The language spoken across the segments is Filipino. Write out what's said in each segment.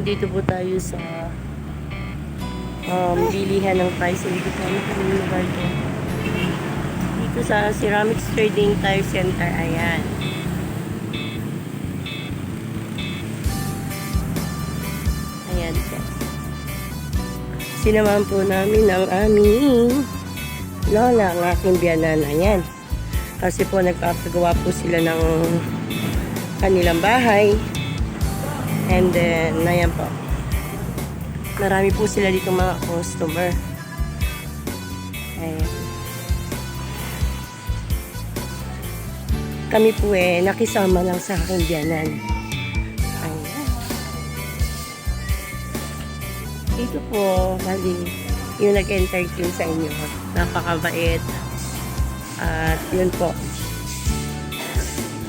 Nandito po tayo sa um, bilihan ng price. Alam kung ano lugar to. Dito sa Ceramics Trading Tire Center. Ayan. Ayan po. Sinamahan po namin ang aming lola, ang aking biyanan. Ayan. Kasi po nagpapagawa po sila ng kanilang bahay. And then, ayan po. Marami po sila dito mga customer. Ayan. Kami po eh, nakisama lang sa aking biyanan. Ayan. Dito po, bali, yung nag-entertain sa inyo. Napakabait. At yun po.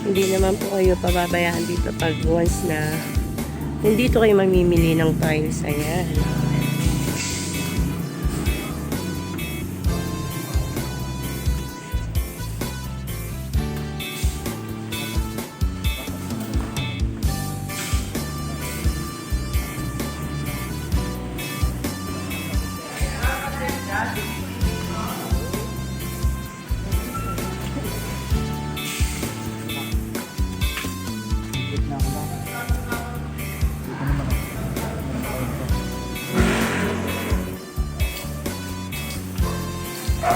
Hindi naman po kayo pababayaan dito pag once na nandito kayo mamimili ng tiles. Ayan. Eh,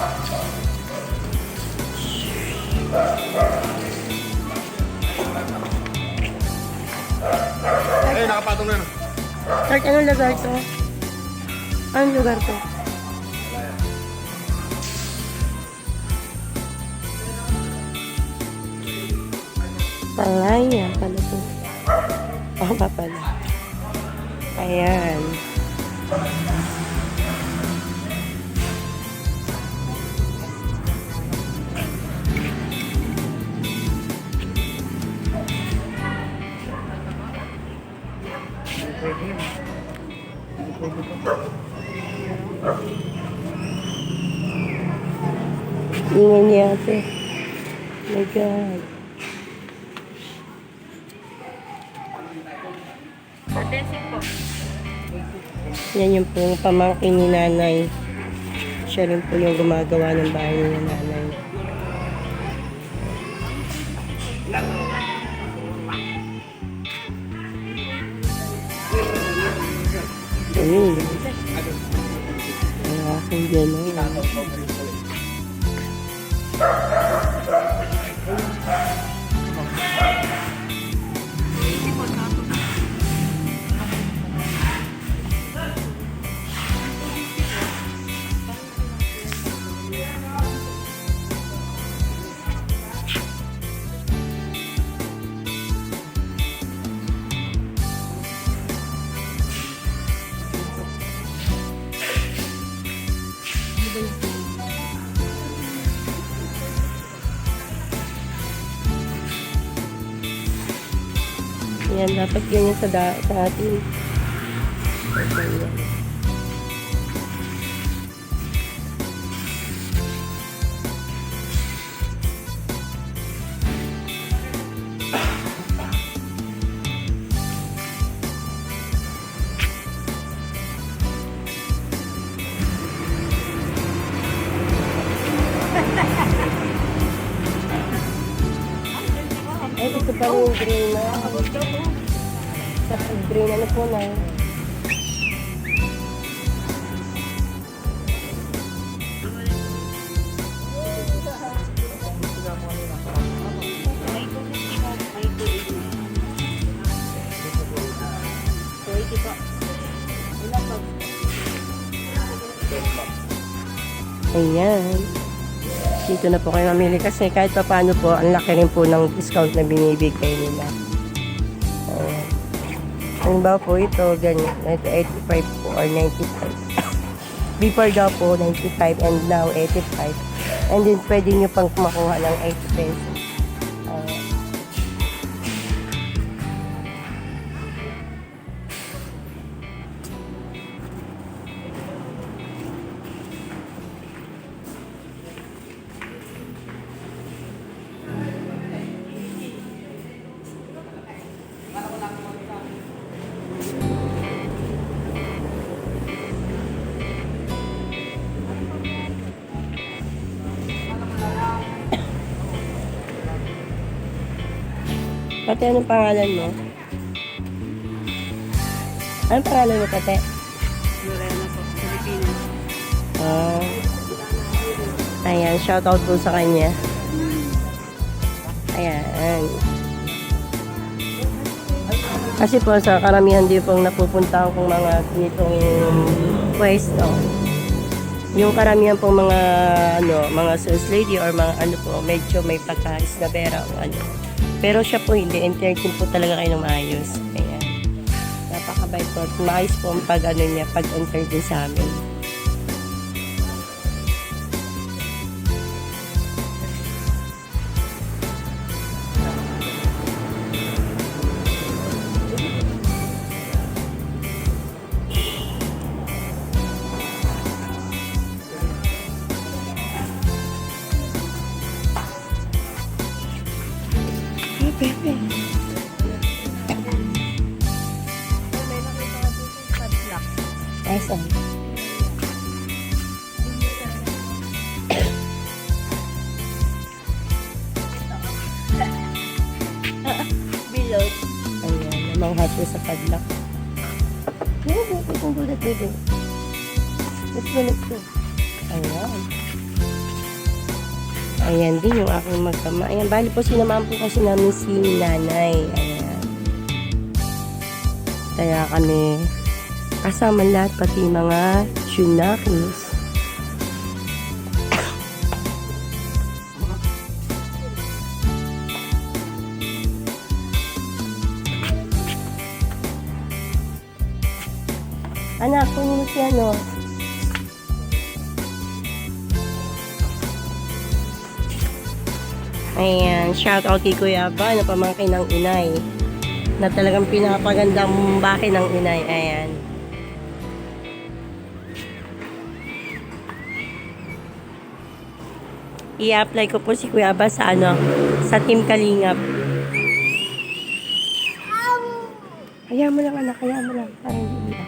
nakapatong lugar to? Anong lugar to? Palaya pala to. Oh, pa pala. Ayan. Ingay niya ate. Oh my God. Yan yung pong pamangkin ni nanay. Siya rin po yung gumagawa ng bahay ni nanay. Ayun. Ang aking gano'n. Thank you. Yan, dapat ganyan sa, da sa atin. Ganyan. Ay, Ayan. Dito na po kayo mamili kasi kahit pa paano po, ang laki rin po ng discount na binibigay nila. Ayan. Halimbawa po ito, ganyan. Ito 85 po or 95. Before daw po 95 and now 85. And then pwede nyo pang makuha ng 80 pesos. Pati anong pangalan mo? Anong pangalan mo, Pate? Lorena po, Pilipinas. Ah. ayan, shoutout po sa kanya. Ayan. Kasi po sa karamihan din pong napupunta kong mga ganitong pwesto. Yung karamihan pong mga ano, mga sales lady or mga ano po, medyo may pagka-isnabera o ano. Pero siya po hindi, entertain po talaga kayo ng maayos. Ayan. Napakabait po. Maayos po ang pag ano niya, pag-entertain sa amin. Ayan, bali po sinamahan po kasi namin si nanay. Ayan. Kaya kami kasama lahat pati mga tsunakis. Anak, mo si ano. Ayan, shout out kay Kuya Ba na pamangkin ng inay. Na talagang pinapagandang bahay ng inay. Ayan. I-apply ko po si Kuya Ba sa ano, sa Team Kalingap. Kaya mo lang anak, kaya mo lang. Para hindi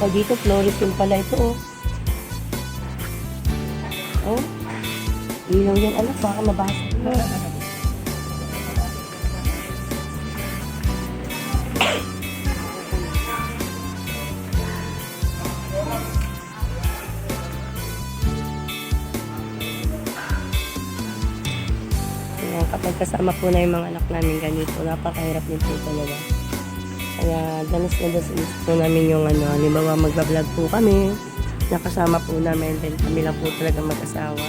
Ka dito. Fluorescent pala ito, oh. Oh. Ilaw yan, anak. Baka mabasa kapag kasama po na yung mga anak namin ganito, napakahirap po talaga. Kaya danas na danas po namin yung ano, halimbawa magbablog po kami, nakasama po namin, then kami lang po talaga mag-asawa.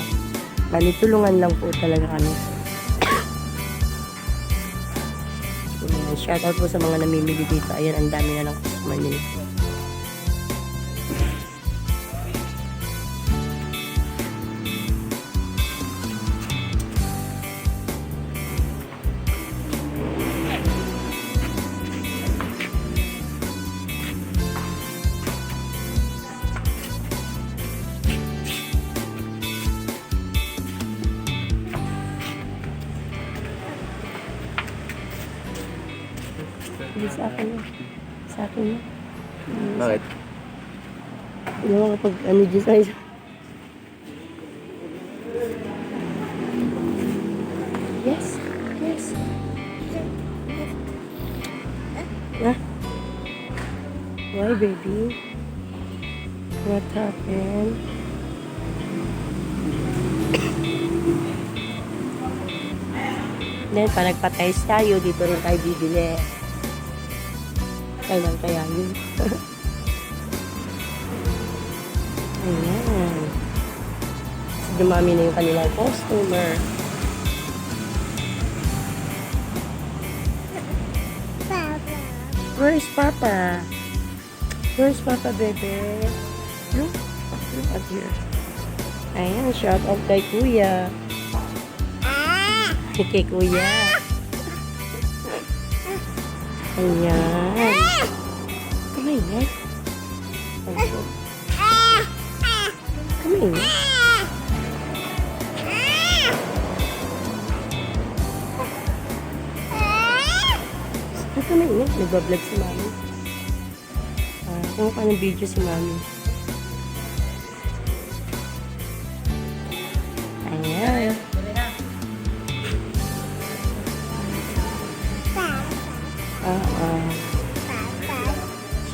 Bali, tulungan lang po talaga kami. Ayan, shoutout po sa mga namimili dito. Ayan, ang dami na lang customer nila. Sa akin. Sa akin. Bakit? Hindi mo kapag ano dyan sa isa. Yes. Yes. Ah. Why, baby? What happened? Then, pa nagpatayos tayo, dito rin tayo bibili. Kailan kaya yun? Ayan. So, dumami na yung kanilang customer. Where's Papa? Where's Papa, bebe? Look. Look at here. Ayan, shout out kay Kuya. Kay Kuya. Ayan. Here. Oh. Come here. Come here. Nagbablog si Mami. Ah, kung ng video si Mami.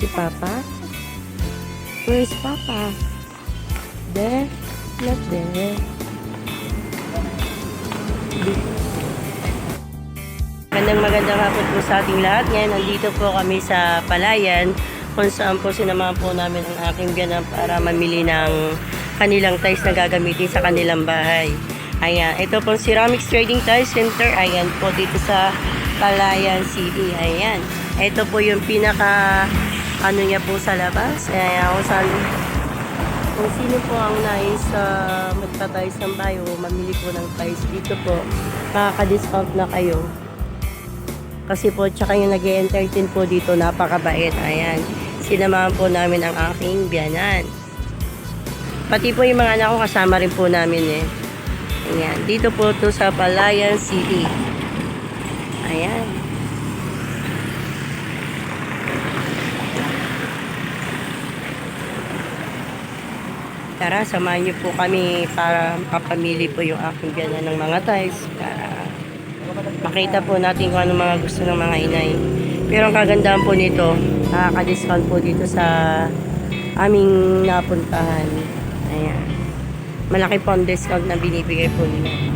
Si Papa? Where's Papa? There? Not there. Magandang magandang hapon po sa ating lahat. Ngayon, nandito po kami sa Palayan kung saan po sinamahan po namin ang aking biyanan para mamili ng kanilang tiles na gagamitin sa kanilang bahay. Ayan, ito po Ceramics Trading Tile Center. Ayan po dito sa Palayan City. Ayan. Ito po yung pinaka ano niya po sa labas. Ayan, kung saan kung sino po ang nais uh, magta-tiles ng bayo, mamili po ng tiles dito po, makaka-discount na kayo. Kasi po, tsaka yung nag entertain po dito, napakabait. Ayan. Sinamahan po namin ang aking biyanan. Pati po yung mga anak ko, kasama rin po namin eh. Ayan. Dito po to sa Palayan City. Ayan. Tara, samahan niyo po kami para makapamili po yung aking biyanan ng mga tiles para makita po natin kung ano mga gusto ng mga inay. Pero ang kagandahan po nito, nakaka-discount po dito sa aming napuntahan. Ayan. Malaki po ang discount na binibigay po nila.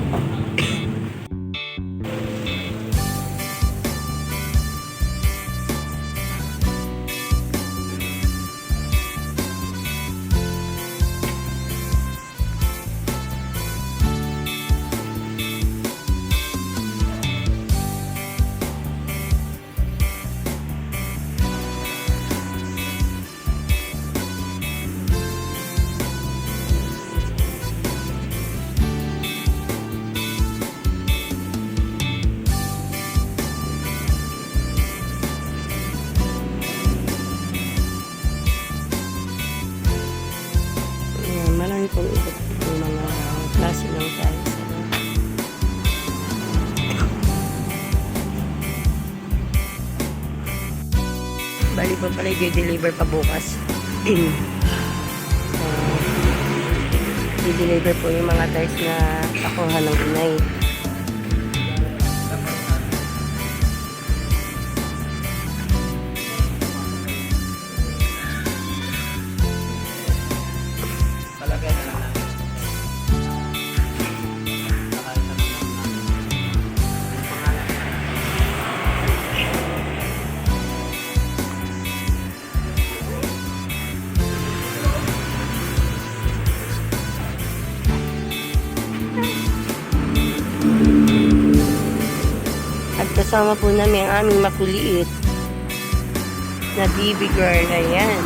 Po pala i-deliver pa bukas. uh, i-deliver po yung mga tiles na nakuha ng inay. Kasama po namin ang aming makuliit na baby girl. Ayan.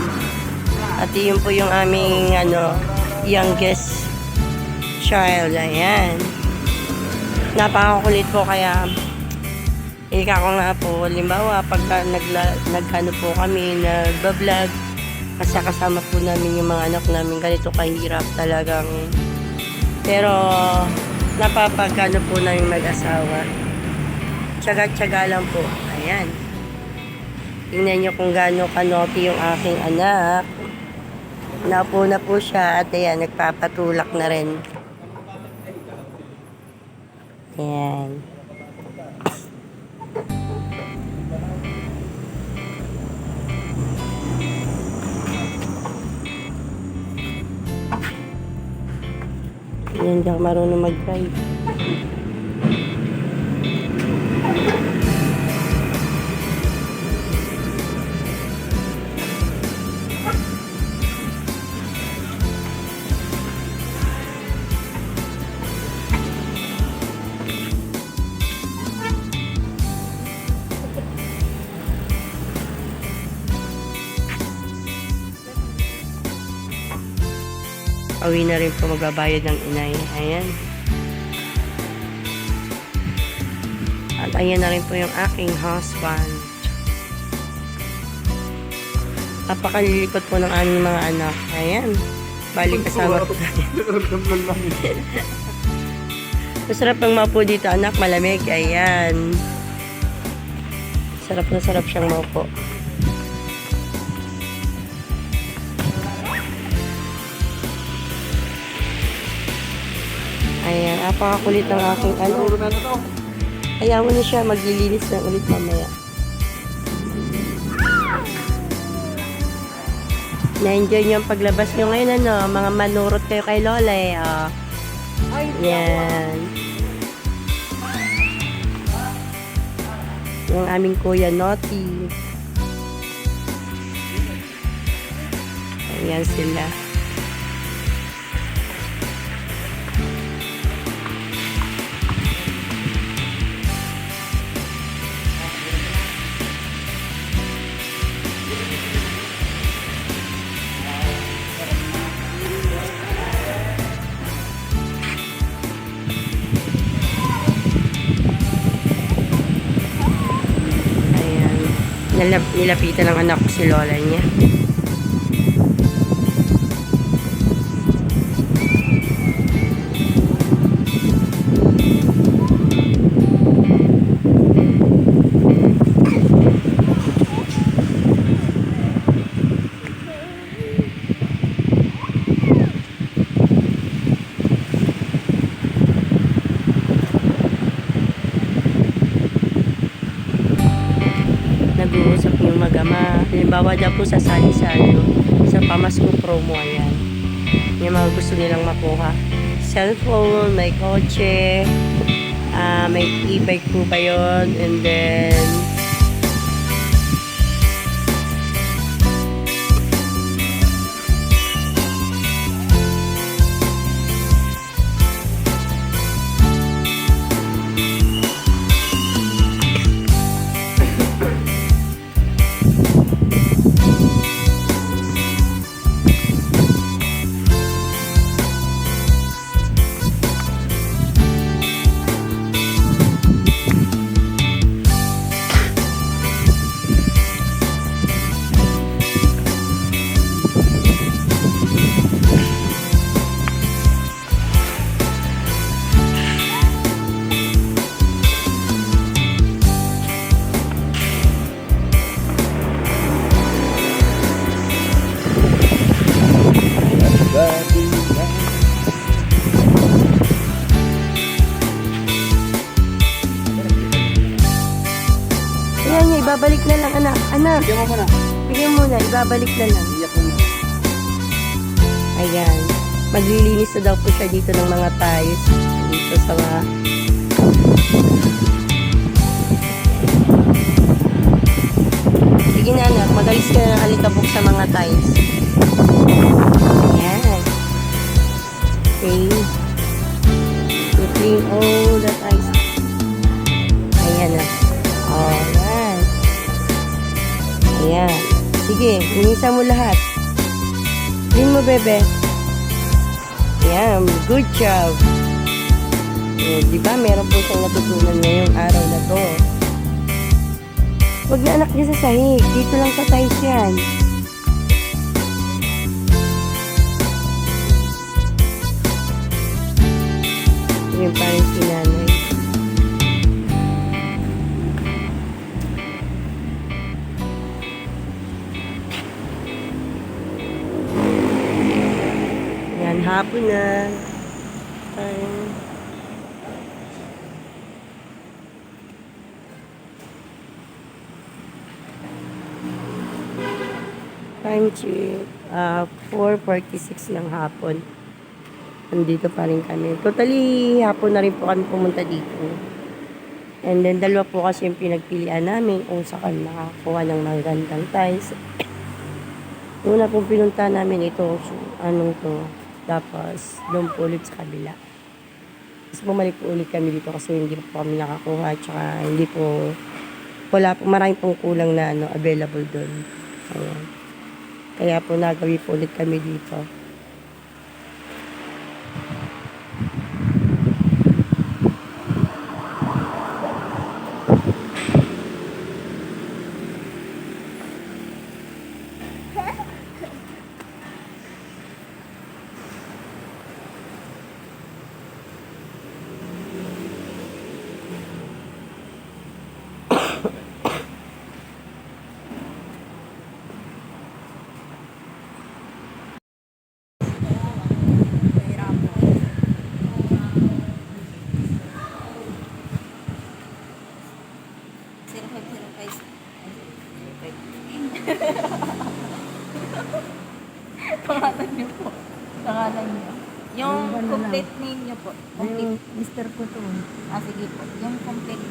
At yun po yung aming ano, youngest child. Ayan. Napakakulit po kaya ika ko nga po, limbawa, pagka nagla, nagkano po kami, nagbablog, kasi kasama po namin yung mga anak namin, ganito kahirap talagang. Pero, napapagano po namin mag-asawa tsaga-tsaga lang po. Ayan. Tingnan nyo kung gaano kanoti yung aking anak. Naupo na po siya at ayan, nagpapatulak na rin. Ayan. Yan Hindi ako marunong mag-drive. Pauwi na rin po magbabayad ng inay. Ayan. Ayan na rin po yung aking husband. Napakalilikot po ng aming mga anak. Ayan. Balik kasama po tayo. Masarap ang mapo dito, anak. Malamig. Ayan. Sarap na sarap siyang mapo. Ayan. Napakakulit ng aking ano. Ayaw mo na siya. Maglilinis na ulit mamaya. Na-enjoy niyo ang paglabas niyo ngayon, ano? Mga manurot kayo kay Lola, eh. Oh. Yan. Yung aming kuya, Naughty. Ayan sila. Nilap nilapitan ng anak ko si Lola niya. Halimbawa dyan po sa sali-sali, sa pamasko promo, ayan. Yung mga gusto nilang makuha. Cellphone, may kotse, ah, may e-bike po ba yun, and then, Anak, Bigyan mo muna. bigyan mo na, ibabalik na lang. Iyak mo na. Ayan. Maglilinis na daw po siya dito ng mga tiles. Dito sa mga... Sige na anak, magalis ka na ng alikabok sa mga tiles. Ayan. Okay. You clean all the tiles. Ayan na. Sige, linisan mo lahat. Clean mo, bebe. Yan, good job. Eh, di ba, meron po siyang natutunan ngayong araw na to. Huwag na anak niya sa sahig. Dito lang sa tiles yan. Yun pa rin si nanay. Hapon na. Time. Time check. Uh, 4.46 ng hapon. nandito pa rin kami. Totally, hapon na rin po kami pumunta dito. And then, dalawa po kasi yung pinagpilian namin kung saan makakuha ng magandang tiles. Una pong pinunta namin ito, anong to, tapos doon po ulit sa kabila. Tapos bumalik po ulit kami dito kasi hindi po kami nakakuha, tsaka hindi po, wala po, maraming pong kulang na ano, available doon. Ayan. Kaya po nagawi po ulit kami dito. Zero five zero five. Pangalan niyo po. Pangalan niyo. Yung complete name niyo po. Complete. Mister ko to. Ah, sige po. Yung complete.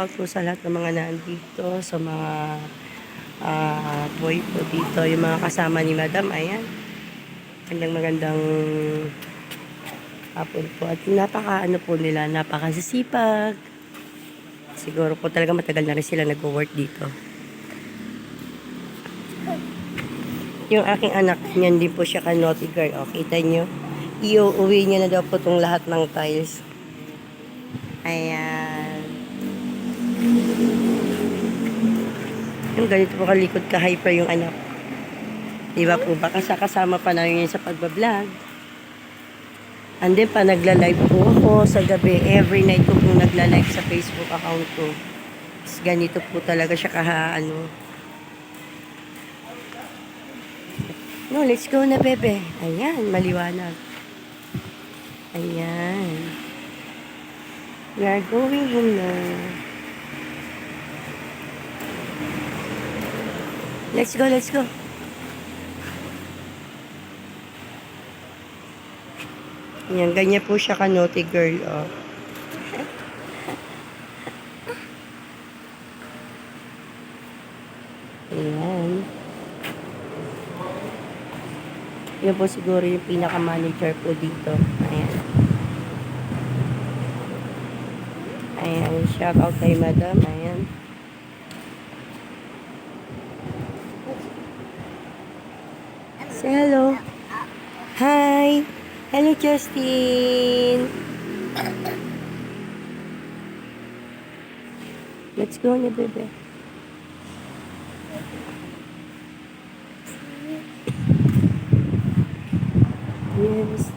Out po sa lahat ng mga nandito, sa mga ah, boy po dito, yung mga kasama ni Madam, ayan. Magandang magandang hapon po. At napaka ano po nila, napakasisipag. Siguro po talaga matagal na rin sila nag-work dito. Yung aking anak, niyan din po siya ka naughty girl. O, kita nyo? Iuuwi niya na daw po itong lahat ng tiles. Ayan. Yung ganito po kalikod ka hyper yung anak. Di ba po? Baka sa kasama pa namin yun sa pagbablog. And then pa nagla-live po ako sa gabi. Every night ko po nagla-live sa Facebook account ko. Ganito po talaga siya kaha ano. No, let's go na bebe. Ayan, maliwanag. Ayan. We are going home na. Let's go, let's go. Yan, ganyan po siya ka naughty girl, oh. Ayan. Yan po siguro yung pinaka-manager po dito. Ayan. Ayan, shout out kay madam. Ayan. Say hello. Hi. Hello, Justin. Let's go na, bebe. Yes.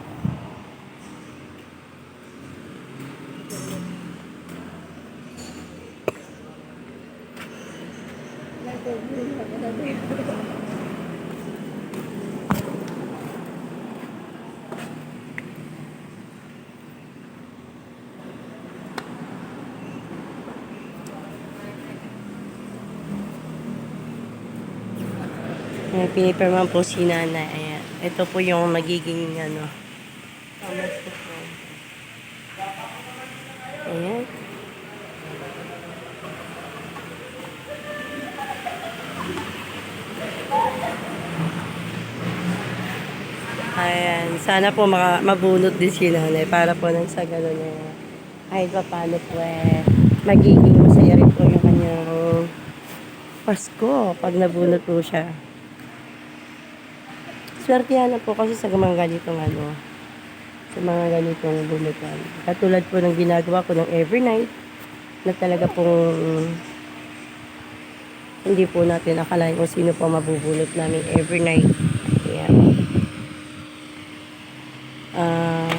Ayan, pinipirman po si nanay. Ayan. Ito po yung magiging ano. Ayan. Ayan. Sana po maka, mabunot din si nanay para po nang sa gano'n niya. Kahit pa paano po eh, magiging masaya rin po yung kanyang Pasko pag nabunot po siya. Swertihan na po kasi sa mga ganitong ano, sa mga ganitong bunutan. Katulad po ng ginagawa ko ng every night, na talaga pong hindi po natin akalain kung sino po mabubunot namin every night. Ayan. Ah,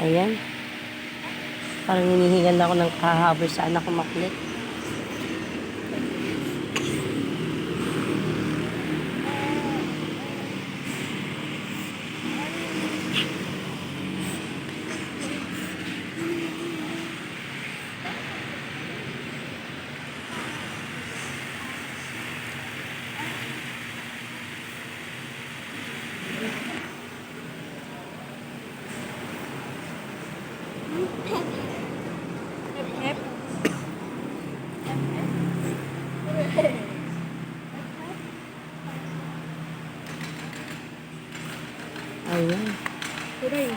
ayan. Parang hinihingan ako ng kahabol sa anak ko maklit. Ayan. Tuloy.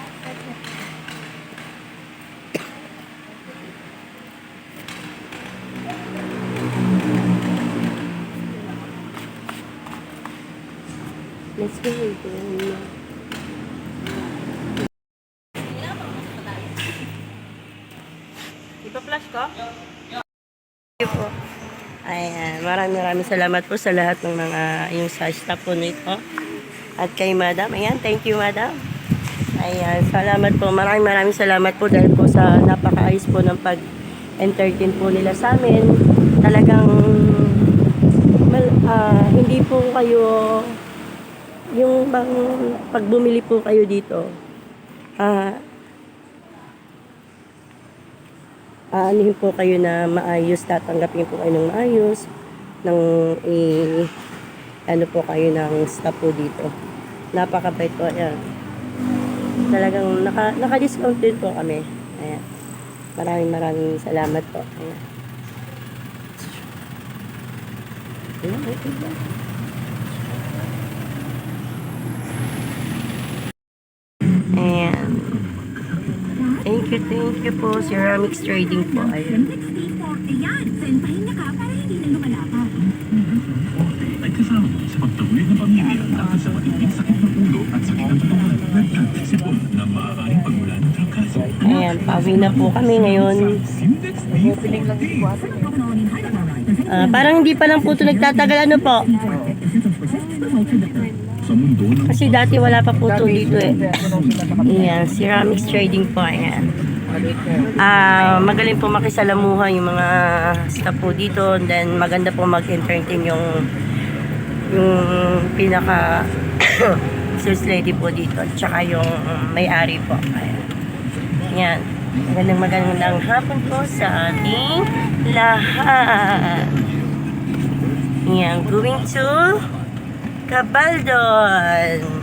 Let's go again. Ipa-flash ko? Thank you po. Ayan. Maraming maraming salamat po sa lahat ng mga yung sa staff po nito. At kay madam, ayan, thank you madam. Ayan, salamat po. Maraming maraming salamat po dahil po sa napakaayos po ng pag-entertain po nila sa amin. Talagang mal, ah, hindi po kayo yung bang pag bumili po kayo dito ah aanin po kayo na maayos, tatanggapin po kayo ng maayos, ng i ano po kayo ng staff po dito. Napakabait po. Ayan. Talagang naka, naka-discount din po kami. Ayan. Maraming maraming salamat po. Ayan. Ayan, okay ba? Thank you, thank you po. Ceramics Trading po. Ayan, Ayan, pauwi na po kami ngayon. Ah, parang hindi pa lang po ito nagtatagal. Ano po? Kasi dati wala pa po ito dito eh. Ayan, ceramics trading po. Ayan. Ah, magaling po makisalamuha yung mga staff po dito. And then maganda po mag-entertain yung yung pinaka sales lady po dito. Tsaka yung may-ari po. Ayan. Yan. Magandang magandang hapon po sa ating lahat. Yan. Going to Kabaldon.